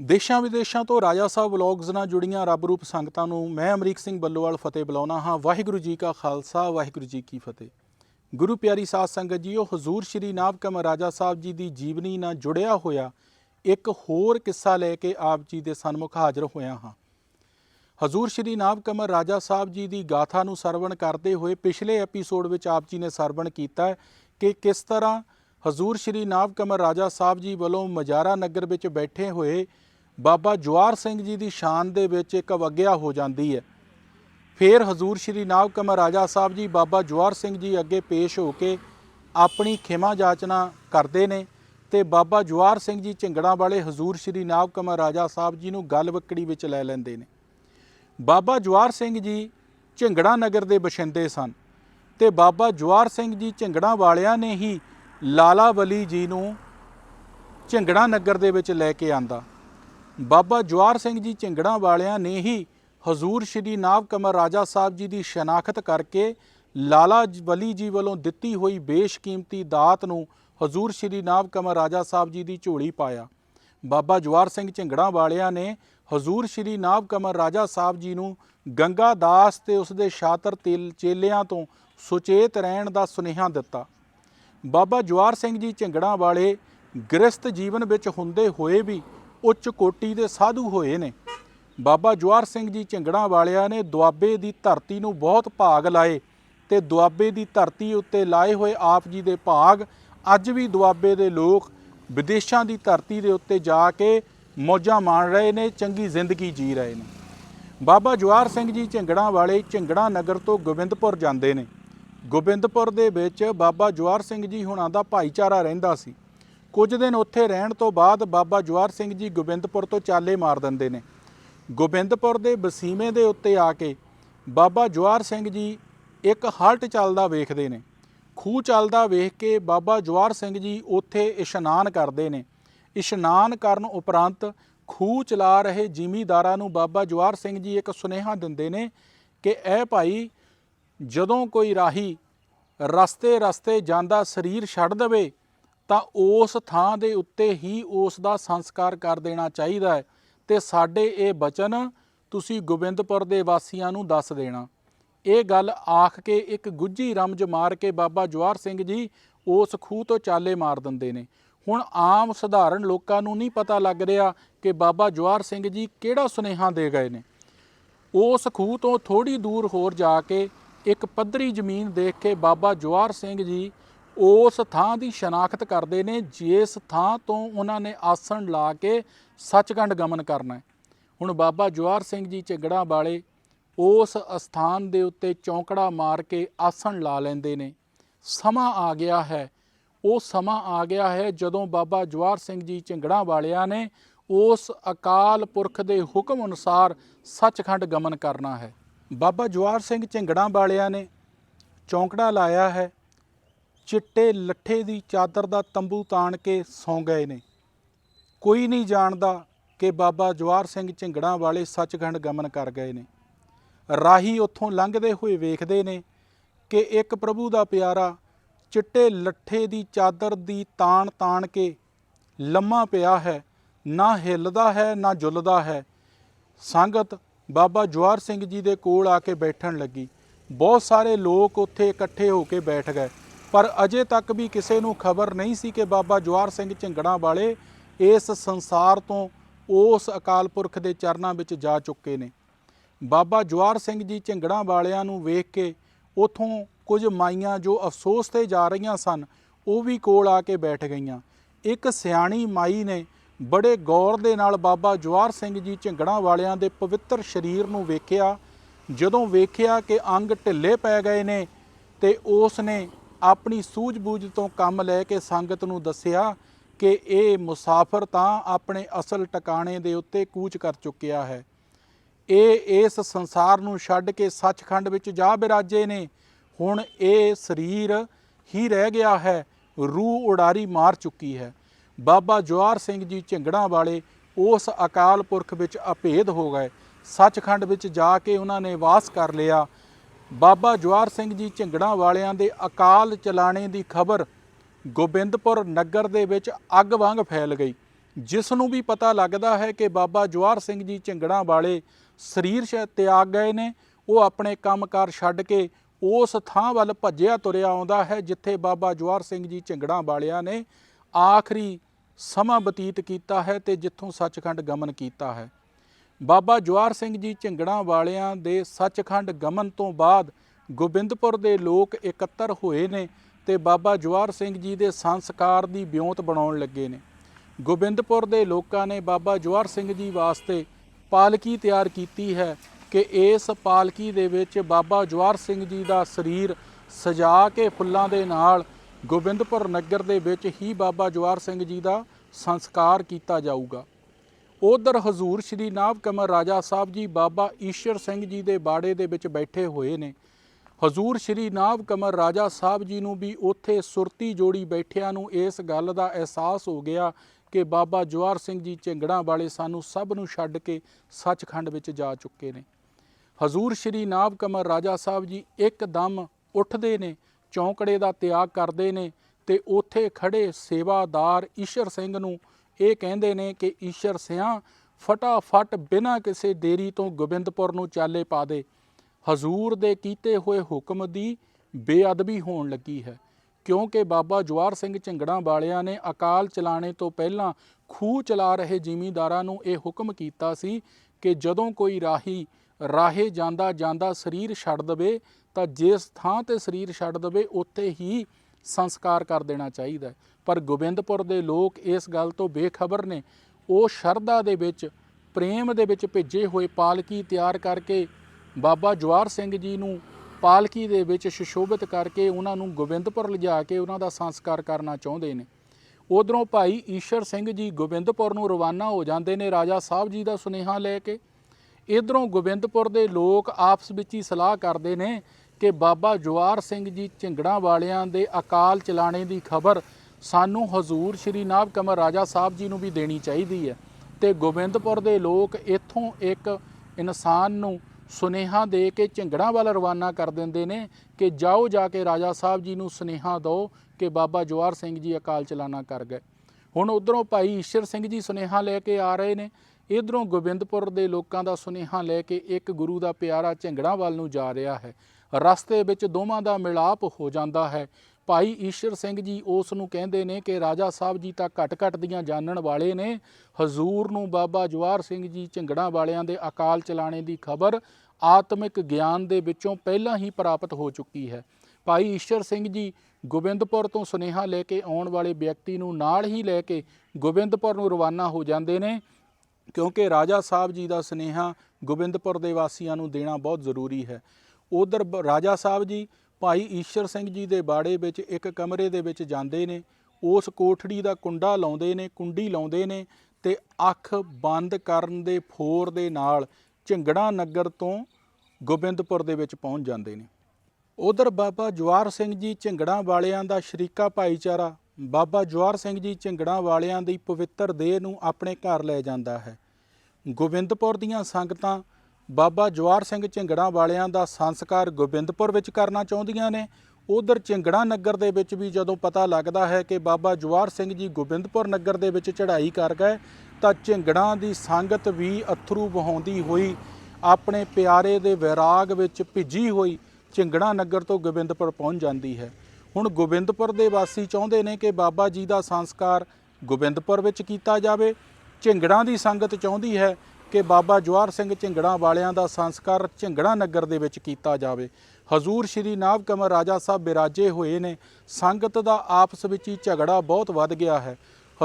ਦੇਸ਼ਾਂ ਵਿਦੇਸ਼ਾਂ ਤੋਂ ਰਾਜਾ ਸਾਹਿਬ ਵਲੌਗਸ ਨਾਲ ਜੁੜੀਆਂ ਰੱਬ ਰੂਪ ਸੰਗਤਾਂ ਨੂੰ ਮੈਂ ਅਮਰੀਕ ਸਿੰਘ ਬੱਲੋਵਾਲ ਫਤਿਹ ਬੁਲਾਉਣਾ ਹਾਂ। ਵਾਹਿਗੁਰੂ ਜੀ ਕਾ ਖਾਲਸਾ, ਵਾਹਿਗੁਰੂ ਜੀ ਕੀ ਫਤਿਹ। ਗੁਰੂ ਪਿਆਰੀ ਸਾਧ ਸੰਗਤ ਜੀਓ, ਹਜ਼ੂਰ ਸ਼੍ਰੀ ਨਾਭ ਨਾਭਕਮ ਰਾਜਾ ਸਾਹਿਬ ਜੀ ਦੀ ਜੀਵਨੀ ਨਾਲ ਜੁੜਿਆ ਹੋਇਆ ਇੱਕ ਹੋਰ ਕਿੱਸਾ ਲੈ ਕੇ ਆਪ ਜੀ ਦੇ ਸਨਮੁਖ ਹਾਜ਼ਰ ਹੋਇਆ ਹਾਂ। ਹਜ਼ੂਰ ਸ਼੍ਰੀ ਨਾਭ ਕਮਰ ਰਾਜਾ ਸਾਹਿਬ ਜੀ ਦੀ ਗਾਥਾ ਨੂੰ ਸਰਵਣ ਕਰਦੇ ਹੋਏ ਪਿਛਲੇ ਐਪੀਸੋਡ ਵਿੱਚ ਆਪ ਜੀ ਨੇ ਸਰਵਣ ਕੀਤਾ ਕਿ ਕਿਸ ਤਰ੍ਹਾਂ ਹਜ਼ੂਰ ਸ਼੍ਰੀ ਨਾਭਕਮਲ ਰਾਜਾ ਸਾਹਿਬ ਜੀ ਵੱਲੋਂ ਮਜਾਰਾ ਨਗਰ ਵਿੱਚ ਬੈਠੇ ਹੋਏ ਬਾਬਾ ਜਵਾਰ ਸਿੰਘ ਜੀ ਦੀ ਸ਼ਾਨ ਦੇ ਵਿੱਚ ਇੱਕ ਅਵਗਿਆ ਹੋ ਜਾਂਦੀ ਹੈ। ਫਿਰ ਹਜ਼ੂਰ ਸ਼੍ਰੀ ਨਾਵ ਨਾਭਕਮਲ ਰਾਜਾ ਸਾਹਿਬ ਜੀ ਬਾਬਾ ਜਵਾਰ ਸਿੰਘ ਜੀ ਅੱਗੇ ਪੇਸ਼ ਹੋ ਕੇ ਆਪਣੀ ਖਿਮਾ ਜਾਚਨਾ ਕਰਦੇ ਨੇ ਤੇ ਬਾਬਾ ਜਵਾਰ ਸਿੰਘ ਜੀ ਝਿੰਗੜਾਂ ਵਾਲੇ ਹਜ਼ੂਰ ਸ਼੍ਰੀ ਨਾਵ ਨਾਭਕਮਲ ਰਾਜਾ ਸਾਹਿਬ ਜੀ ਨੂੰ ਗੱਲ ਵਿੱਚ ਲੈ ਲੈਂਦੇ ਨੇ। ਬਾਬਾ ਜਵਾਰ ਸਿੰਘ ਜੀ ਝਿੰਗੜਾ ਨਗਰ ਦੇ ਬਸ਼ਿੰਦੇ ਸਨ ਤੇ ਬਾਬਾ ਜਵਾਰ ਸਿੰਘ ਜੀ ਝਿੰਗੜਾ ਵਾਲਿਆਂ ਨੇ ਹੀ ਲਾਲਾ ਵਲੀ ਜੀ ਨੂੰ ਝਿੰਗੜਾ ਨਗਰ ਦੇ ਵਿੱਚ ਲੈ ਕੇ ਆਂਦਾ। ਬਾਬਾ ਜਵਾਰ ਸਿੰਘ ਜੀ ਝਿੰਗੜਾ ਵਾਲਿਆਂ ਨੇ ਹੀ ਹਜ਼ੂਰ ਸ਼੍ਰੀ ਨਾਵ ਕਮਰ ਰਾਜਾ ਸਾਹਿਬ ਜੀ ਦੀ ਸ਼ਨਾਖਤ ਕਰਕੇ ਲਾਲਾ ਬਲੀ ਜੀ ਵੱਲੋਂ ਦਿੱਤੀ ਹੋਈ ਬੇਸ਼ਕੀਮਤੀ ਦਾਤ ਨੂੰ ਹਜ਼ੂਰ ਸ਼੍ਰੀ ਨਾਵ ਕਮਰ ਰਾਜਾ ਸਾਹਿਬ ਜੀ ਦੀ ਝੋਲੀ ਪਾਇਆ। ਬਾਬਾ ਜਵਾਰ ਸਿੰਘ ਝਿੰਗੜਾ ਵਾਲਿਆਂ ਨੇ ਹਜ਼ੂਰ ਸ਼੍ਰੀ ਨਾਵ ਕਮਰ ਰਾਜਾ ਸਾਹਿਬ ਜੀ ਨੂੰ ਗੰਗਾ ਦਾਸ ਤੇ ਉਸ ਦੇ ਸ਼ਾਤਰ ਚੇਲਿਆਂ ਤੋਂ ਸੁਚੇਤ ਰਹਿਣ ਦਾ ਸੁਨੇਹਾ ਦਿੱਤਾ। ਬਾਬਾ ਜਵਾਰ ਸਿੰਘ ਜੀ ਝੰਗੜਾਂ ਵਾਲੇ ਗ੍ਰਸਤ ਜੀਵਨ ਵਿੱਚ ਹੁੰਦੇ ਹੋਏ ਵੀ ਉੱਚ ਕੋਟੀ ਦੇ ਸਾਧੂ ਹੋਏ ਨੇ। ਬਾਬਾ ਜਵਾਰ ਸਿੰਘ ਜੀ ਝੰਗੜਾਂ ਵਾਲਿਆਂ ਨੇ ਦੁਆਬੇ ਦੀ ਧਰਤੀ ਨੂੰ ਬਹੁਤ ਭਾਗ ਲਾਏ ਤੇ ਦੁਆਬੇ ਦੀ ਧਰਤੀ ਉੱਤੇ ਲਾਏ ਹੋਏ ਆਪ ਜੀ ਦੇ ਭਾਗ ਅੱਜ ਵੀ ਦੁਆਬੇ ਦੇ ਲੋਕ ਵਿਦੇਸ਼ਾਂ ਦੀ ਧਰਤੀ ਦੇ ਉੱਤੇ ਜਾ ਕੇ ਮੌਜਾਂ ਮਾਣ ਰਹੇ ਨੇ, ਚੰਗੀ ਜ਼ਿੰਦਗੀ ਜੀ ਰਹੇ ਨੇ। ਬਾਬਾ ਜਵਾਰ ਸਿੰਘ ਜੀ ਝੰਗੜਾਂ ਵਾਲੇ ਝੰਗੜਾਂ ਨਗਰ ਤੋਂ ਗੋਬਿੰਦਪੁਰ ਜਾਂਦੇ ਨੇ। ਗੋਬਿੰਦਪੁਰ ਦੇ ਵਿੱਚ ਬਾਬਾ ਜਵਾਰ ਸਿੰਘ ਜੀ ਹੁਣਾਂ ਦਾ ਭਾਈਚਾਰਾ ਰਹਿੰਦਾ ਸੀ। ਕੁਝ ਦਿਨ ਉੱਥੇ ਰਹਿਣ ਤੋਂ ਬਾਅਦ ਬਾਬਾ ਜਵਾਰ ਸਿੰਘ ਜੀ ਗੋਬਿੰਦਪੁਰ ਤੋਂ ਚਾਲੇ ਮਾਰ ਦਿੰਦੇ ਨੇ। ਗੋਬਿੰਦਪੁਰ ਦੇ ਬਸੀਮੇ ਦੇ ਉੱਤੇ ਆ ਕੇ ਬਾਬਾ ਜਵਾਰ ਸਿੰਘ ਜੀ ਇੱਕ ਹਲਟ ਚੱਲਦਾ ਵੇਖਦੇ ਨੇ। ਖੂਹ ਚੱਲਦਾ ਵੇਖ ਕੇ ਬਾਬਾ ਜਵਾਰ ਸਿੰਘ ਜੀ ਉੱਥੇ ਇਸ਼ਨਾਨ ਕਰਦੇ ਨੇ। ਇਸ਼ਨਾਨ ਕਰਨ ਉਪਰੰਤ ਖੂਹ ਚਲਾ ਰਹੇ ਜ਼ਿਮੀਦਾਰਾਂ ਨੂੰ ਬਾਬਾ ਜਵਾਰ ਸਿੰਘ ਜੀ ਇੱਕ ਸੁਨੇਹਾ ਦਿੰਦੇ ਨੇ ਕਿ ਇਹ ਭਾਈ ਜਦੋਂ ਕੋਈ ਰਾਹੀ ਰਸਤੇ ਰਸਤੇ ਜਾਂਦਾ ਸਰੀਰ ਛੱਡ ਦੇਵੇ, ਤਾਂ ਉਸ ਥਾਂ ਦੇ ਉੱਤੇ ਹੀ ਉਸ ਦਾ ਸੰਸਕਾਰ ਕਰ ਦੇਣਾ ਚਾਹੀਦਾ ਹੈ ਤੇ ਸਾਡੇ ਇਹ ਬਚਨ ਤੁਸੀਂ ਗੋਬਿੰਦਪੁਰ ਦੇ ਵਾਸੀਆਂ ਨੂੰ ਦੱਸ ਦੇਣਾ। ਇਹ ਗੱਲ ਆਖ ਕੇ ਇੱਕ ਗੁੱਜੀ ਰਮਜ ਮਾਰ ਕੇ ਬਾਬਾ ਜਵਾਰ ਸਿੰਘ ਜੀ ਉਸ ਖੂਹ ਤੋਂ ਚਾਲੇ ਮਾਰ ਦਿੰਦੇ ਨੇ। ਹੁਣ ਆਮ ਸਧਾਰਨ ਲੋਕਾਂ ਨੂੰ ਨਹੀਂ ਪਤਾ ਲੱਗ ਰਿਹਾ ਕਿ ਬਾਬਾ ਜਵਾਰ ਸਿੰਘ ਜੀ ਕਿਹੜਾ ਸੁਨੇਹਾ ਦੇ ਗਏ ਨੇ। ਉਸ ਖੂਹ ਤੋਂ ਥੋੜੀ ਦੂਰ ਹੋਰ ਜਾ ਕੇ ਇੱਕ ਪੱਧਰੀ ਜ਼ਮੀਨ ਦੇਖ ਕੇ ਬਾਬਾ ਜਵਾਰ ਸਿੰਘ ਜੀ ਉਸ ਥਾਂ ਦੀ ਸ਼ਨਾਖਤ ਕਰਦੇ ਨੇ, ਜਿਸ ਥਾਂ ਤੋਂ ਉਹਨਾਂ ਨੇ ਆਸਣ ਲਾ ਕੇ ਸੱਚਖੰਡ ਗਮਨ ਕਰਨਾ ਹੈ। ਹੁਣ ਬਾਬਾ ਜਵਾਰ ਸਿੰਘ ਜੀ ਝਗੜਾ ਵਾਲੇ ਉਸ ਅਸਥਾਨ ਦੇ ਉੱਤੇ ਚੌਂਕੜਾ ਮਾਰ ਕੇ ਆਸਣ ਲਾ ਲੈਂਦੇ ਨੇ। ਸਮਾਂ ਆ ਗਿਆ ਹੈ, ਉਹ ਸਮਾਂ ਆ ਗਿਆ ਹੈ ਜਦੋਂ ਬਾਬਾ ਜਵਾਰ ਸਿੰਘ ਜੀ ਝਿੰਗੜਾਂ ਵਾਲਿਆਂ ਨੇ ਉਸ ਅਕਾਲ ਪੁਰਖ ਦੇ ਹੁਕਮ ਅਨੁਸਾਰ ਸੱਚਖੰਡ ਗਮਨ ਕਰਨਾ ਹੈ। ਬਾਬਾ ਜਵਾਰ ਸਿੰਘ ਝਿੰਗੜਾਂ ਵਾਲਿਆਂ ਨੇ ਚੌਂਕੜਾ ਲਾਇਆ ਹੈ। ਚਿੱਟੇ ਲੱਠੇ ਦੀ ਚਾਦਰ ਦਾ ਤੰਬੂ ਤਾਣ ਕੇ ਸੌਂ ਗਏ ਨੇ। ਕੋਈ ਨਹੀਂ ਜਾਣਦਾ ਕਿ ਬਾਬਾ ਜਵਾਰ ਸਿੰਘ ਝਿੰਗੜਾਂ ਵਾਲੇ ਸੱਚਖੰਡ ਗਮਨ ਕਰ ਗਏ ਨੇ। ਰਾਹੀ ਉੱਥੋਂ ਲੰਘਦੇ ਹੋਏ ਵੇਖਦੇ ਨੇ ਕਿ ਇੱਕ ਪ੍ਰਭੂ ਦਾ ਪਿਆਰਾ ਚਿੱਟੇ ਲੱਠੇ ਦੀ ਚਾਦਰ ਦੀ ਤਾਣ ਤਾਣ ਕੇ ਲੰਮਾ ਪਿਆ ਹੈ। ਨਾ ਹਿੱਲਦਾ ਹੈ, ਨਾ ਜੁਲਦਾ ਹੈ। ਸੰਗਤ ਬਾਬਾ ਜਵਾਰ ਸਿੰਘ ਜੀ ਦੇ ਕੋਲ ਆ ਕੇ ਬੈਠਣ ਲੱਗੀ। ਬਹੁਤ ਸਾਰੇ ਲੋਕ ਉੱਥੇ ਇਕੱਠੇ ਹੋ ਕੇ ਬੈਠ ਗਏ। ਪਰ ਅਜੇ ਤੱਕ ਵੀ ਕਿਸੇ ਨੂੰ ਖਬਰ ਨਹੀਂ ਸੀ ਕਿ ਬਾਬਾ ਜਵਾਰ ਸਿੰਘ ਝਿੰਗੜਾਂ ਵਾਲੇ ਇਸ ਸੰਸਾਰ ਤੋਂ ਉਸ ਅਕਾਲ ਪੁਰਖ ਦੇ ਚਰਨਾਂ ਵਿੱਚ ਜਾ ਚੁੱਕੇ ਨੇ। ਬਾਬਾ ਜਵਾਰ ਸਿੰਘ ਜੀ ਝਿੰਗੜਾਂ ਵਾਲਿਆਂ ਨੂੰ ਵੇਖ ਕੇ ਉਥੋਂ ਕੁਝ ਮਾਈਆਂ ਜੋ ਅਫਸੋਸ ਤੇ ਜਾ ਰਹੀਆਂ ਸਨ, ਉਹ ਵੀ ਕੋਲ ਆ ਕੇ ਬੈਠ ਗਈਆਂ। ਇੱਕ ਸਿਆਣੀ ਮਾਈ ਨੇ ਬੜੇ ਗੌਰ ਦੇ ਨਾਲ ਬਾਬਾ ਜਵਾਰ ਸਿੰਘ ਜੀ ਝੰਗੜਾਂ ਵਾਲਿਆਂ ਦੇ ਪਵਿੱਤਰ ਸਰੀਰ ਨੂੰ ਵੇਖਿਆ, ਜਦੋਂ ਵੇਖਿਆ ਕਿ ਅੰਗ ਢਿੱਲੇ ਪੈ ਗਏ ਨੇ ਤੇ ਉਸ ਨੇ ਆਪਣੀ ਸੂਝ-ਬੂਝ ਤੋਂ ਕੰਮ ਲੈ ਕੇ ਸੰਗਤ ਨੂੰ ਦੱਸਿਆ ਕਿ ਇਹ ਮੁਸਾਫਰ ਤਾਂ ਆਪਣੇ ਅਸਲ ਟਿਕਾਣੇ ਦੇ ਉੱਤੇ ਕੂਚ ਕਰ ਚੁੱਕਿਆ ਹੈ। ਇਹ ਇਸ ਸੰਸਾਰ ਨੂੰ ਛੱਡ ਕੇ ਸੱਚਖੰਡ ਵਿੱਚ ਜਾ ਬਿਰਾਜੇ ਨੇ। ਹੁਣ ਇਹ ਸਰੀਰ ਹੀ ਰਹਿ ਗਿਆ ਹੈ, ਰੂਹ ਉਡਾਰੀ ਮਾਰ ਚੁੱਕੀ ਹੈ। ਬਾਬਾ ਜਵਾਰ ਸਿੰਘ ਜੀ ਝਿੰਗੜਾਂ ਵਾਲੇ ਉਸ ਅਕਾਲ ਪੁਰਖ ਵਿੱਚ ਅਭੇਦ ਹੋ ਗਏ। ਸੱਚਖੰਡ ਵਿੱਚ ਜਾ ਕੇ ਉਹਨਾਂ ਨੇ ਵਾਸ ਕਰ ਲਿਆ। ਬਾਬਾ ਜਵਾਰ ਸਿੰਘ ਜੀ ਝਿੰਗੜਾਂ ਵਾਲਿਆਂ ਦੇ ਅਕਾਲ ਚਲਾਣੇ ਦੀ ਖਬਰ ਗੋਬਿੰਦਪੁਰ ਨਗਰ ਦੇ ਵਿੱਚ ਅੱਗ ਵਾਂਗ ਫੈਲ ਗਈ। ਜਿਸ ਨੂੰ ਵੀ ਪਤਾ ਲੱਗਦਾ ਹੈ ਕਿ ਬਾਬਾ ਜਵਾਰ ਸਿੰਘ ਜੀ ਝਿੰਗੜਾਂ ਵਾਲੇ ਸਰੀਰ ਸ਼ਾਇਦ ਤਿਆਗ ਗਏ ਨੇ, ਉਹ ਆਪਣੇ ਕੰਮਕਾਰ ਛੱਡ ਕੇ ਉਸ ਥਾਂ ਵੱਲ ਭੱਜਿਆ ਤੁਰਿਆ ਆਉਂਦਾ ਹੈ, ਜਿੱਥੇ ਬਾਬਾ ਜਵਾਰ ਸਿੰਘ ਜੀ ਝਿੰਗੜਾਂ ਵਾਲਿਆਂ ਨੇ ਆਖਰੀ ਸਮਾਂ ਬਤੀਤ ਕੀਤਾ ਹੈ ਤੇ ਜਿੱਥੋਂ ਸੱਚਖੰਡ ਗਮਨ ਕੀਤਾ ਹੈ। ਬਾਬਾ ਜਵਾਰ ਸਿੰਘ ਜੀ ਝਿੰਗੜਾਂ ਵਾਲਿਆਂ ਦੇ ਸੱਚਖੰਡ ਗਮਨ ਤੋਂ ਬਾਅਦ ਗੋਬਿੰਦਪੁਰ ਦੇ ਲੋਕ ਇਕੱਤਰ ਹੋਏ ਨੇ ਤੇ ਬਾਬਾ ਜਵਾਰ ਸਿੰਘ ਜੀ ਦੇ ਸੰਸਕਾਰ ਦੀ ਬਿਉਂਤ ਬਣਾਉਣ ਲੱਗੇ ਨੇ। ਗੋਬਿੰਦਪੁਰ ਦੇ ਲੋਕਾਂ ਨੇ ਬਾਬਾ ਜਵਾਰ ਸਿੰਘ ਜੀ ਵਾਸਤੇ ਪਾਲਕੀ ਤਿਆਰ ਕੀਤੀ ਹੈ ਕਿ ਇਸ ਪਾਲਕੀ ਦੇ ਵਿੱਚ ਬਾਬਾ ਜਵਾਰ ਸਿੰਘ ਜੀ ਦਾ ਸਰੀਰ ਸਜਾ ਕੇ ਫੁੱਲਾਂ ਦੇ ਨਾਲ ਗੋਬਿੰਦਪੁਰ ਨਗਰ ਦੇ ਵਿੱਚ ਹੀ ਬਾਬਾ ਜਵਾਰ ਸਿੰਘ ਜੀ ਦਾ ਸੰਸਕਾਰ ਕੀਤਾ ਜਾਊਗਾ। ਉਧਰ ਹਜ਼ੂਰ ਸ਼੍ਰੀ ਨਾਭ ਕਮਰ ਰਾਜਾ ਸਾਹਿਬ ਜੀ ਬਾਬਾ ਈਸ਼ਰ ਸਿੰਘ ਜੀ ਦੇ ਬਾੜੇ ਦੇ ਵਿੱਚ ਬੈਠੇ ਹੋਏ ਨੇ। ਹਜ਼ੂਰ ਸ਼੍ਰੀ ਨਾਭ ਕਮਰ ਰਾਜਾ ਸਾਹਿਬ ਜੀ ਨੂੰ ਵੀ ਉੱਥੇ ਸੁਰਤੀ ਜੋੜੀ ਬੈਠਿਆਂ ਨੂੰ ਇਸ ਗੱਲ ਦਾ ਅਹਿਸਾਸ ਹੋ ਗਿਆ ਕਿ ਬਾਬਾ ਜਵਾਰ ਸਿੰਘ ਜੀ ਝਿੰਗੜਾਂ ਵਾਲੇ ਸਾਨੂੰ ਸਭ ਨੂੰ ਛੱਡ ਕੇ ਸੱਚਖੰਡ ਵਿੱਚ ਜਾ ਚੁੱਕੇ ਨੇ। ਹਜ਼ੂਰ ਸ਼੍ਰੀ ਨਾਭ ਕਮਰ ਰਾਜਾ ਸਾਹਿਬ ਜੀ ਇੱਕਦਮ ਉੱਠਦੇ ਨੇ, ਚੌਂਕੜੇ ਦਾ ਤਿਆਗ ਕਰਦੇ ਨੇ ਤੇ ਉੱਥੇ ਖੜੇ ਸੇਵਾਦਾਰ ਈਸ਼ਰ ਸਿੰਘ ਨੂੰ ਇਹ ਕਹਿੰਦੇ ਨੇ ਕਿ ਈਸ਼ਰ ਸਿਆਂ, ਫਟਾਫਟ ਬਿਨਾਂ ਕਿਸੇ ਦੇਰੀ ਤੋਂ ਗੋਬਿੰਦਪੁਰ ਨੂੰ ਚਾਲੇ ਪਾ ਦੇ। ਹਜ਼ੂਰ ਦੇ ਕੀਤੇ ਹੋਏ ਹੁਕਮ ਦੀ ਬੇਅਦਬੀ ਹੋਣ ਲੱਗੀ ਹੈ, ਕਿਉਂਕਿ ਬਾਬਾ ਜਵਾਰ ਸਿੰਘ ਝੰਗੜਾਂ ਵਾਲਿਆਂ ਨੇ ਅਕਾਲ ਚਲਾਣੇ ਤੋਂ ਪਹਿਲਾਂ ਖੂਹ ਚਲਾ ਰਹੇ ਜ਼ਿਮੀਂਦਾਰਾਂ ਨੂੰ ਇਹ ਹੁਕਮ ਕੀਤਾ ਸੀ ਕਿ ਜਦੋਂ ਕੋਈ ਰਾਹੀ, ਰਾਹੇ ਜਾਂਦਾ ਜਾਂਦਾ ਸਰੀਰ ਛੱਡ ਦਵੇ, ਤਾਂ ਜਿਸ ਥਾਂ ਤੇ ਸਰੀਰ ਛੱਡ ਦਵੇ, ਉੱਥੇ ਹੀ ਸੰਸਕਾਰ ਕਰ ਦੇਣਾ ਚਾਹੀਦਾ ਪਰ ਗੋਬਿੰਦਪੁਰ ਦੇ ਲੋਕ ਇਸ ਗੱਲ ਤੋਂ ਬੇਖਬਰ ਨੇ। ਉਹ ਸ਼ਰਧਾ ਦੇ ਵਿੱਚ, ਪ੍ਰੇਮ ਦੇ ਵਿੱਚ ਭੇਜੇ ਹੋਏ ਪਾਲਕੀ ਤਿਆਰ ਕਰਕੇ ਬਾਬਾ ਜਵਾਰ ਸਿੰਘ ਜੀ ਨੂੰ ਪਾਲਕੀ ਦੇ ਵਿੱਚ ਸੁਸ਼ੋਭਿਤ ਕਰਕੇ ਉਹਨਾਂ ਨੂੰ ਗੋਬਿੰਦਪੁਰ ਲਿਜਾ ਕੇ ਉਹਨਾਂ ਦਾ ਸੰਸਕਾਰ ਕਰਨਾ ਚਾਹੁੰਦੇ ਨੇ। ਉਧਰੋਂ ਭਾਈ ਈਸ਼ਰ ਸਿੰਘ ਜੀ ਗੋਬਿੰਦਪੁਰ ਨੂੰ ਰਵਾਨਾ ਹੋ ਜਾਂਦੇ ਨੇ, ਰਾਜਾ ਸਾਹਿਬ ਜੀ ਦਾ ਸੁਨੇਹਾ ਲੈ ਕੇ। ਇਧਰੋਂ ਗੋਬਿੰਦਪੁਰ ਦੇ ਲੋਕ ਆਪਸ ਵਿੱਚ ਹੀ ਸਲਾਹ ਕਰਦੇ ਨੇ ਕਿ ਬਾਬਾ ਜਵਾਰ ਸਿੰਘ ਜੀ ਝਿੰਗੜਾਂ ਵਾਲਿਆਂ ਦੇ ਅਕਾਲ ਚਲਾਣੇ ਦੀ ਖਬਰ ਸਾਨੂੰ ਹਜ਼ੂਰ ਸ਼੍ਰੀ ਨਾਭ ਕਮਰ ਰਾਜਾ ਸਾਹਿਬ ਜੀ ਨੂੰ ਵੀ ਦੇਣੀ ਚਾਹੀਦੀ ਹੈ ਤੇ ਗੋਬਿੰਦਪੁਰ ਦੇ ਲੋਕ ਇੱਥੋਂ ਇੱਕ ਇਨਸਾਨ ਨੂੰ ਸੁਨੇਹਾ ਦੇ ਕੇ ਝਿੰਗੜਾਂ ਵੱਲ ਰਵਾਨਾ ਕਰ ਦਿੰਦੇ ਨੇ ਕਿ ਜਾਓ ਜਾ ਕੇ ਰਾਜਾ ਸਾਹਿਬ ਜੀ ਨੂੰ ਸੁਨੇਹਾ ਦਿਓ ਕਿ ਬਾਬਾ ਜਵਾਰ ਸਿੰਘ ਜੀ ਅਕਾਲ ਚਲਾਣਾ ਕਰ ਗਏ। ਹੁਣ ਉਧਰੋਂ ਭਾਈ ਈਸ਼ਰ ਸਿੰਘ ਜੀ ਸੁਨੇਹਾ ਲੈ ਕੇ ਆ ਰਹੇ ਨੇ। ਇਧਰੋਂ ਗੋਬਿੰਦਪੁਰ ਦੇ ਲੋਕਾਂ ਦਾ ਸੁਨੇਹਾ ਲੈ ਕੇ ਇੱਕ ਗੁਰੂ ਦਾ ਪਿਆਰਾ ਝਿੰਗੜਾਂ ਵੱਲ ਨੂੰ ਜਾ ਰਿਹਾ ਹੈ। ਰਸਤੇ ਵਿੱਚ ਦੋਵਾਂ ਦਾ ਮਿਲਾਪ ਹੋ ਜਾਂਦਾ ਹੈ। ਭਾਈ ਈਸ਼ਰ ਸਿੰਘ ਜੀ ਉਸ ਨੂੰ ਕਹਿੰਦੇ ਨੇ ਕਿ ਰਾਜਾ ਸਾਹਿਬ ਜੀ ਤਾਂ ਘਟ ਘਟ ਦੀਆਂ ਜਾਣਨ ਵਾਲੇ ਨੇ। ਹਜ਼ੂਰ ਨੂੰ ਬਾਬਾ ਜਵਾਰ ਸਿੰਘ ਜੀ ਝੰਗੜਾਂ ਵਾਲਿਆਂ ਦੇ ਅਕਾਲ ਚਲਾਣੇ ਦੀ ਖਬਰ ਆਤਮਿਕ ਗਿਆਨ ਦੇ ਵਿੱਚੋਂ ਪਹਿਲਾਂ ਹੀ ਪ੍ਰਾਪਤ ਹੋ ਚੁੱਕੀ ਹੈ। ਭਾਈ ਈਸ਼ਰ ਸਿੰਘ ਜੀ ਗੋਬਿੰਦਪੁਰ ਤੋਂ ਸੁਨੇਹਾ ਲੈ ਕੇ ਆਉਣ ਵਾਲੇ ਵਿਅਕਤੀ ਨੂੰ ਨਾਲ ਹੀ ਲੈ ਕੇ ਗੋਬਿੰਦਪੁਰ ਨੂੰ ਰਵਾਨਾ ਹੋ ਜਾਂਦੇ ਨੇ, ਕਿਉਂਕਿ ਰਾਜਾ ਸਾਹਿਬ ਜੀ ਦਾ ਸੁਨੇਹਾ ਗੋਬਿੰਦਪੁਰ ਦੇ ਵਾਸੀਆਂ ਨੂੰ ਦੇਣਾ ਬਹੁਤ ਜ਼ਰੂਰੀ ਹੈ। ਉਧਰ ਰਾਜਾ ਸਾਹਿਬ ਜੀ, ਭਾਈ ਈਸ਼ਰ ਸਿੰਘ ਜੀ ਦੇ ਬਾੜੇ ਵਿੱਚ ਇੱਕ ਕਮਰੇ ਦੇ ਵਿੱਚ ਜਾਂਦੇ ਨੇ। ਉਸ ਕੋਠੜੀ ਦਾ ਕੁੰਡਾ ਲਾਉਂਦੇ ਨੇ, ਕੁੰਡੀ ਲਾਉਂਦੇ ਨੇ ਤੇ ਅੱਖ ਬੰਦ ਕਰਨ ਦੇ ਫੋਰ ਦੇ ਨਾਲ ਝਿੰਗੜਾ ਨਗਰ ਤੋਂ ਗੋਬਿੰਦਪੁਰ ਦੇ ਵਿੱਚ ਪਹੁੰਚ ਜਾਂਦੇ ਨੇ। ਉਧਰ ਬਾਬਾ ਜਵਾਰ ਸਿੰਘ ਜੀ ਝਿੰਗੜਾਂ ਵਾਲਿਆਂ ਦਾ ਸ਼ਰੀਕਾ ਭਾਈਚਾਰਾ, ਬਾਬਾ ਜਵਾਰ ਸਿੰਘ ਜੀ ਝਿੰਗੜਾਂ ਵਾਲਿਆਂ ਦੀ ਪਵਿੱਤਰ ਦੇਹ ਨੂੰ ਆਪਣੇ ਘਰ ਲੈ ਜਾਂਦਾ ਹੈ। ਗੋਬਿੰਦਪੁਰ ਦੀਆਂ ਸੰਗਤਾਂ ਬਾਬਾ ਜਵਾਰ ਸਿੰਘ ਝਿੰਗੜਾਂ ਵਾਲਿਆਂ ਦਾ ਸੰਸਕਾਰ ਗੋਬਿੰਦਪੁਰ ਵਿੱਚ ਕਰਨਾ ਚਾਹੁੰਦੀਆਂ ਨੇ। ਉਧਰ ਝਿੰਗੜਾ ਨਗਰ ਦੇ ਵਿੱਚ ਵੀ ਜਦੋਂ ਪਤਾ ਲੱਗਦਾ ਹੈ ਕਿ ਬਾਬਾ ਜਵਾਰ ਸਿੰਘ ਜੀ ਗੋਬਿੰਦਪੁਰ ਨਗਰ ਦੇ ਵਿੱਚ ਚੜ੍ਹਾਈ ਕਰ ਗਏ, ਤਾਂ ਝਿੰਗੜਾਂ ਦੀ ਸੰਗਤ ਵੀ ਅਥਰੂ ਵਹਾਉਂਦੀ ਹੋਈ, ਆਪਣੇ ਪਿਆਰੇ ਦੇ ਵਿਰਾਗ ਵਿੱਚ ਭਿੱਜੀ ਹੋਈ ਝਿੰਗੜਾ ਨਗਰ ਤੋਂ ਗੋਬਿੰਦਪੁਰ ਪਹੁੰਚ ਜਾਂਦੀ ਹੈ। ਹੁਣ ਗੋਬਿੰਦਪੁਰ ਦੇ ਵਾਸੀ ਚਾਹੁੰਦੇ ਨੇ ਕਿ ਬਾਬਾ ਜੀ ਦਾ ਸੰਸਕਾਰ ਗੋਬਿੰਦਪੁਰ ਵਿੱਚ ਕੀਤਾ ਜਾਵੇ। ਝਿੰਗੜਾਂ ਦੀ ਸੰਗਤ ਚਾਹੁੰਦੀ ਹੈ ਕਿ ਬਾਬਾ ਜਵਾਰ ਸਿੰਘ ਝਿੰਗੜਾਂ ਵਾਲਿਆਂ ਦਾ ਸੰਸਕਾਰ ਝਿੰਗੜਾ ਨਗਰ ਦੇ ਵਿੱਚ ਕੀਤਾ ਜਾਵੇ। ਹਜ਼ੂਰ ਸ਼੍ਰੀ ਨਾਭ ਕਮਰ ਰਾਜਾ ਸਾਹਿਬ ਬਿਰਾਜੇ ਹੋਏ ਨੇ। ਸੰਗਤ ਦਾ ਆਪਸ ਵਿੱਚ ਹੀ ਝਗੜਾ ਬਹੁਤ ਵੱਧ ਗਿਆ ਹੈ।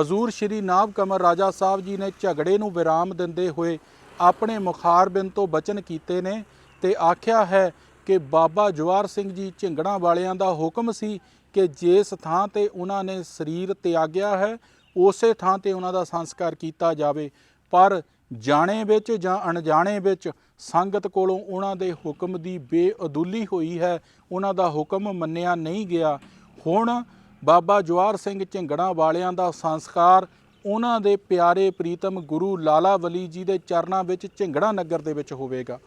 ਹਜ਼ੂਰ ਸ਼੍ਰੀ ਨਾਭ ਕਮਰ ਰਾਜਾ ਸਾਹਿਬ ਜੀ ਨੇ ਝਗੜੇ ਨੂੰ ਵਿਰਾਮ ਦਿੰਦੇ ਹੋਏ ਆਪਣੇ ਮੁਖਾਰਬਿੰਦ ਤੋਂ ਬਚਨ ਕੀਤੇ ਨੇ ਤੇ ਆਖਿਆ ਹੈ ਕਿ ਬਾਬਾ ਜਵਾਰ ਸਿੰਘ ਜੀ ਝਿੰਗੜਾਂ ਵਾਲਿਆਂ ਦਾ ਹੁਕਮ ਸੀ ਕਿ ਜਿਸ ਥਾਂ ਤੇ ਉਹਨਾਂ ਨੇ ਸਰੀਰ ਤਿਆਗਿਆ ਹੈ, ਉਸੇ ਥਾਂ ਤੇ ਉਹਨਾਂ ਦਾ ਸੰਸਕਾਰ ਕੀਤਾ ਜਾਵੇ। ਪਰ ਜਾਣੇ ਵਿੱਚ ਜਾਂ ਅਣਜਾਣੇ ਵਿੱਚ ਸੰਗਤ ਕੋਲੋਂ ਉਹਨਾਂ ਦੇ ਹੁਕਮ ਦੀ ਬੇਅਦੂਲੀ ਹੋਈ ਹੈ, ਉਹਨਾਂ ਦਾ ਹੁਕਮ ਮੰਨਿਆ ਨਹੀਂ ਗਿਆ। ਹੁਣ ਬਾਬਾ ਜਵਾਰ ਸਿੰਘ ਝਿੰਗੜਾਂ ਵਾਲਿਆਂ ਦਾ ਸੰਸਕਾਰ, ਉਹਨਾਂ ਦੇ ਪਿਆਰੇ ਪ੍ਰੀਤਮ ਗੁਰੂ ਲਾਲਾ ਵਲੀ ਜੀ ਦੇ ਚਰਨਾਂ ਵਿੱਚ ਝਿੰਗੜਾ ਨਗਰ ਦੇ ਵਿੱਚ ਹੋਵੇਗਾ।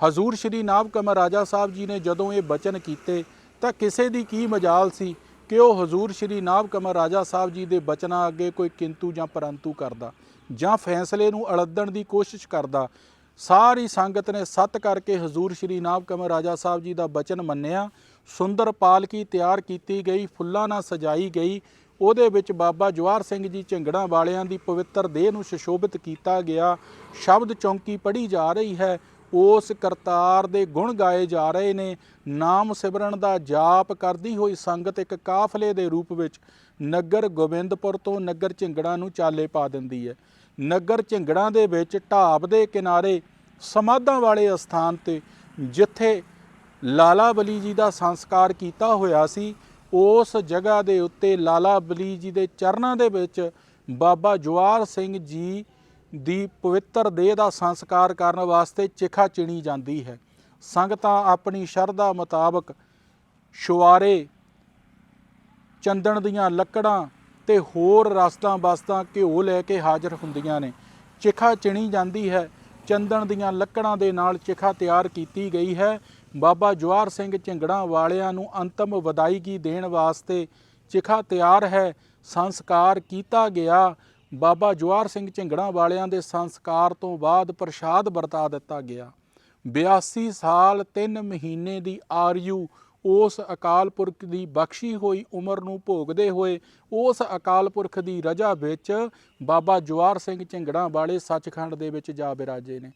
ਹਜ਼ੂਰ ਸ਼੍ਰੀ ਨਾਭ ਕਮਰ ਰਾਜਾ ਸਾਹਿਬ ਜੀ ਨੇ ਜਦੋਂ ਇਹ ਬਚਨ ਕੀਤੇ, ਤਾਂ ਕਿਸੇ ਦੀ ਕੀ ਮਜਾਲ ਸੀ ਕਿ ਉਹ ਹਜ਼ੂਰ ਸ਼੍ਰੀ ਨਾਭ ਕਮਰ ਰਾਜਾ ਸਾਹਿਬ ਜੀ ਦੇ ਬਚਨਾਂ ਅੱਗੇ ਕੋਈ ਕਿੰਤੂ ਜਾਂ ਪਰੰਤੂ ਕਰਦਾ। ਜਾਂ ਫੈਸਲੇ ਨੂੰ ਅਲੱਦਣ ਦੀ ਕੋਸ਼ਿਸ਼ ਕਰਦਾ। ਸਾਰੀ ਸੰਗਤ ਨੇ ਸੱਤ ਕਰਕੇ ਹਜ਼ੂਰ ਸ਼੍ਰੀ ਨਾਮ ਕਮਰ ਰਾਜਾ ਸਾਹਿਬ ਜੀ ਦਾ ਬਚਨ ਮੰਨਿਆ। ਸੁੰਦਰ ਪਾਲਕੀ ਤਿਆਰ ਕੀਤੀ ਗਈ, ਫੁੱਲਾਂ ਨਾਲ ਸਜਾਈ ਗਈ। ਉਹਦੇ ਵਿੱਚ ਬਾਬਾ ਜਵਾਰ ਸਿੰਘ ਜੀ ਝੰਗੜਾਂ ਵਾਲਿਆਂ ਦੀ ਪਵਿੱਤਰ ਦੇਹ ਨੂੰ ਸੁਸ਼ੋਭਿਤ ਕੀਤਾ ਗਿਆ। ਸ਼ਬਦ ਚੌਂਕੀ ਪੜ੍ਹੀ ਜਾ ਰਹੀ ਹੈ। ਉਸ ਕਰਤਾਰ ਦੇ ਗੁਣ ਗਾਏ ਜਾ ਰਹੇ ਨੇ। ਨਾਮ ਸਿਮਰਨ ਦਾ ਜਾਪ ਕਰਦੀ ਹੋਈ ਸੰਗਤ ਇੱਕ ਕਾਫਲੇ ਦੇ ਰੂਪ ਵਿੱਚ ਨਗਰ ਗੋਬਿੰਦਪੁਰ ਤੋਂ ਨਗਰ ਝਿੰਗੜਾਂ ਨੂੰ ਚਾਲੇ ਪਾ ਦਿੰਦੀ ਹੈ। ਨਗਰ ਝਿੰਗੜਾਂ ਦੇ ਵਿੱਚ ਢਾਬ ਦੇ ਕਿਨਾਰੇ ਸਮਾਧਾਂ ਵਾਲੇ ਅਸਥਾਨ ਤੇ ਜਿੱਥੇ ਲਾਲਾ ਬਲੀ ਜੀ ਦਾ ਸੰਸਕਾਰ ਕੀਤਾ ਹੋਇਆ ਸੀ, ਉਸ ਜਗ੍ਹਾ ਦੇ ਉੱਤੇ ਲਾਲਾ ਬਲੀ ਜੀ ਦੇ ਚਰਨਾਂ ਦੇ ਵਿੱਚ ਬਾਬਾ ਜਵਾਰ ਸਿੰਘ ਜੀ ਦੀ ਪਵਿੱਤਰ ਦੇਹ ਦਾ ਸੰਸਕਾਰ ਕਰਨ ਵਾਸਤੇ ਚਿਖਾ ਚਿਣੀ ਜਾਂਦੀ ਹੈ। ਸੰਗਤਾਂ ਆਪਣੀ ਸ਼ਰਧਾ ਮੁਤਾਬਕ ਸ਼ੁਆਰੇ, ਚੰਦਨ ਦੀਆਂ ਲੱਕੜਾਂ ਤੇ ਹੋਰ ਰਸਤਾਂ ਬਸਤਾਂ ਘਿਓ ਲੈ ਕੇ ਹਾਜ਼ਰ ਹੁੰਦੀਆਂ ਨੇ। ਚਿਖਾ ਚਿਣੀ ਜਾਂਦੀ ਹੈ। ਚੰਦਨ ਦੀਆਂ ਲੱਕੜਾਂ ਦੇ ਨਾਲ ਚਿਖਾ ਤਿਆਰ ਕੀਤੀ ਗਈ ਹੈ। ਬਾਬਾ ਜਵਾਰ ਸਿੰਘ ਝਿੰਗੜਾਂ ਵਾਲਿਆਂ ਨੂੰ ਅੰਤਮ ਵਿਦਾਇਗੀ ਦੇਣ ਵਾਸਤੇ ਚਿਖਾ ਤਿਆਰ ਹੈ। ਸੰਸਕਾਰ ਕੀਤਾ ਗਿਆ। ਬਾਬਾ ਜਵਾਰ ਸਿੰਘ ਝਿੰਗੜਾਂ ਵਾਲਿਆਂ ਦੇ ਸੰਸਕਾਰ ਤੋਂ ਬਾਅਦ ਪ੍ਰਸ਼ਾਦ ਵਰਤਾ ਦਿੱਤਾ ਗਿਆ। 82 ਸਾਲ 3 ਮਹੀਨੇ ਦੀ ਆਰਯੂ ਉਸ ਅਕਾਲ ਪੁਰਖ ਦੀ ਬਖਸ਼ੀ ਹੋਈ ਉਮਰ ਨੂੰ ਭੋਗਦੇ ਹੋਏ ਉਸ ਅਕਾਲ ਪੁਰਖ ਦੀ ਰਜਾ ਵਿੱਚ ਬਾਬਾ ਜਵਾਰ ਸਿੰਘ ਝਿੰਗੜਾਂ ਵਾਲੇ ਸੱਚਖੰਡ ਦੇ ਵਿੱਚ ਜਾ ਬਿਰਾਜੇ ਨੇ।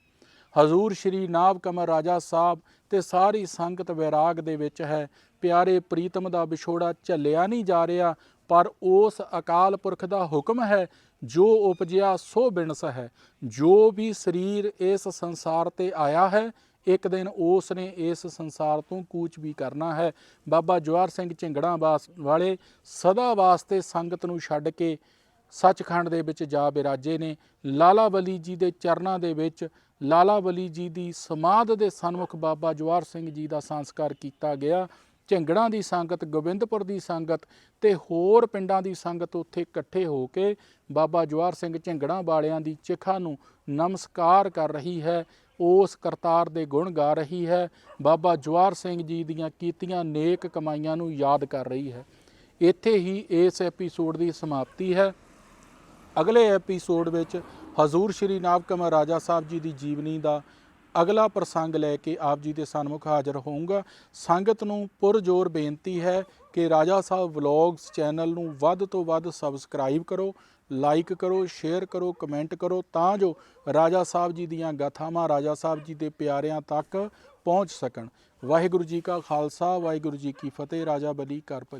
ਹਜ਼ੂਰ ਸ਼੍ਰੀ ਨਾਭ ਕਮਰ ਰਾਜਾ ਸਾਹਿਬ ਤੇ ਸਾਰੀ ਸੰਗਤ ਵੈਰਾਗ ਦੇ ਵਿੱਚ ਹੈ। ਪਿਆਰੇ ਪ੍ਰੀਤਮ ਦਾ ਵਿਛੋੜਾ ਝੱਲਿਆ ਨਹੀਂ ਜਾ ਰਿਹਾ। ਪਰ ਉਸ ਅਕਾਲ ਪੁਰਖ ਦਾ ਹੁਕਮ ਹੈ, ਜੋ ਉਪਜਿਆ ਸੋ ਬਿਨਸ ਹੈ। ਜੋ ਵੀ ਸਰੀਰ ਇਸ ਸੰਸਾਰ ਤੇ ਆਇਆ ਹੈ, ਇੱਕ ਦਿਨ ਉਸ ਨੇ ਇਸ ਸੰਸਾਰ ਤੋਂ ਕੂਚ ਵੀ ਕਰਨਾ ਹੈ। ਬਾਬਾ ਜਵਾਰ ਸਿੰਘ ਝਿੰਗੜਾਂ ਵਾਸ, ਵਾਲੇ ਸਦਾ ਵਾਸਤੇ ਸੰਗਤ ਨੂੰ ਛੱਡ ਕੇ ਸੱਚਖੰਡ ਦੇ ਵਿੱਚ ਜਾ ਬਿਰਾਜੇ ਨੇ। ਲਾਲਾ ਬਲੀ ਜੀ ਦੇ ਚਰਨਾਂ ਦੇ ਵਿੱਚ, ਲਾਲਾ ਬਲੀ ਜੀ ਦੀ ਸਮਾਧ ਦੇ ਸਨਮੁਖ ਬਾਬਾ ਜਵਾਰ ਸਿੰਘ ਜੀ ਦਾ ਸੰਸਕਾਰ ਕੀਤਾ ਗਿਆ। ਝਿੰਗੜਾਂ ਦੀ ਸੰਗਤ, ਗੋਬਿੰਦਪੁਰ ਦੀ ਸੰਗਤ ਤੇ ਹੋਰ ਪਿੰਡਾਂ ਦੀ ਸੰਗਤ ਉੱਥੇ ਇਕੱਠੇ ਹੋ ਕੇ ਬਾਬਾ ਜਵਾਰ ਸਿੰਘ ਝਿੰਗੜਾਂ ਵਾਲਿਆਂ ਦੀ ਚਿਖਾ ਨੂੰ ਨਮਸਕਾਰ ਕਰ ਰਹੀ ਹੈ, ਉਸ ਕਰਤਾਰ ਦੇ ਗੁਣ ਗਾ ਰਹੀ ਹੈ, ਬਾਬਾ ਜਵਾਰ ਸਿੰਘ ਜੀ ਦੀਆਂ ਕੀਤੀਆਂ ਨੇਕ ਕਮਾਈਆਂ ਨੂੰ ਯਾਦ ਕਰ ਰਹੀ ਹੈ। ਇੱਥੇ ਹੀ ਇਸ ਐਪੀਸੋਡ ਦੀ ਸਮਾਪਤੀ ਹੈ। ਅਗਲੇ ਐਪੀਸੋਡ ਵਿੱਚ ਹਜ਼ੂਰ ਸ਼੍ਰੀ ਨਾਭ ਕਮਰ ਰਾਜਾ ਸਾਹਿਬ ਜੀ ਦੀ ਜੀਵਨੀ ਦਾ ਅਗਲਾ ਪ੍ਰਸੰਗ ਲੈ ਕੇ ਆਪ ਜੀ ਦੇ ਸਨਮੁਖ ਹਾਜ਼ਰ ਹੋਊਂਗਾ। ਸੰਗਤ ਨੂੰ ਪੁਰਜੋਰ ਬੇਨਤੀ ਹੈ ਕਿ ਰਾਜਾ ਸਾਹਿਬ ਵਲੌਗਸ ਚੈਨਲ ਨੂੰ ਵੱਧ ਤੋਂ ਵੱਧ ਸਬਸਕ੍ਰਾਈਬ ਕਰੋ, ਲਾਈਕ ਕਰੋ, ਸ਼ੇਅਰ ਕਰੋ, ਕਮੈਂਟ ਕਰੋ ਤਾਂ ਜੋ ਰਾਜਾ ਸਾਹਿਬ ਜੀ ਦੀਆਂ ਗਾਥਾਵਾਂ ਰਾਜਾ ਸਾਹਿਬ ਜੀ ਦੇ ਪਿਆਰਿਆਂ ਤੱਕ ਪਹੁੰਚ ਸਕਣ। ਵਾਹਿਗੁਰੂ ਜੀ ਕਾ ਖਾਲਸਾ, ਵਾਹਿਗੁਰੂ ਜੀ ਕੀ ਫਤਿਹ, ਰਾਜਾ ਬਲੀ ਕਰ ਭਲੀ।